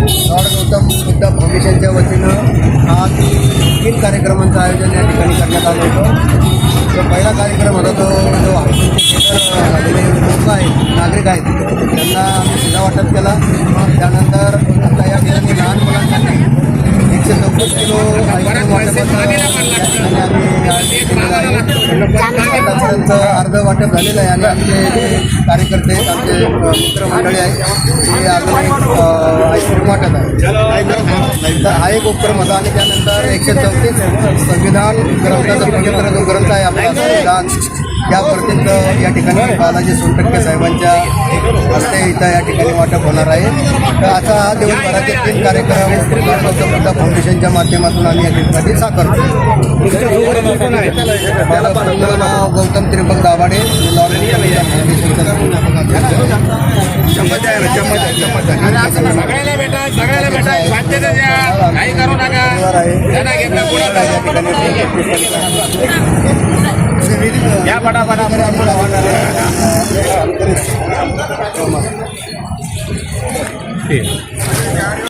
Lord Gautam Buddha फाउंडेशनच्या वतीनं आज तीन कार्यक्रमांचं आयोजन या ठिकाणी करण्यात आलं होतं. जो पहिला कार्यक्रम होता तो जो झालेले लोक आहेत नागरिक आहेत त्यांना आम्ही वाटप केला. त्यानंतर आता या ठिकाणी लहान मुलांसाठी एकशे चौतीस किलो त्यांचं आम्ही आहे. अर्ध वाटप झालेलं आहे. आणि आमचे जे कार्यकर्ते आमचे मित्रमंडळी आहेत. ते अजून वाटत आहे तर हा एक उपक्रम होता आणि त्यानंतर एकशे चौतीस संविधान ग्रंथाचा पवित्र जो ग्रंथ आहे आपला संविधान त्या प्रतीक या ठिकाणी बालाजी सोनटक्के साहेबांच्या हस्ते इथं या ठिकाणी वाटप होणार आहे तर आता हा दिवसभराचे तीन कार्यक्रम बुद्ध फाउंडेशनच्या माध्यमातून आम्ही या ठिकाणी साकारतो नाव गौतम त्रिपक दाभाडे मी नका त्यांना घेतलं पुढं या पटापटा ठीक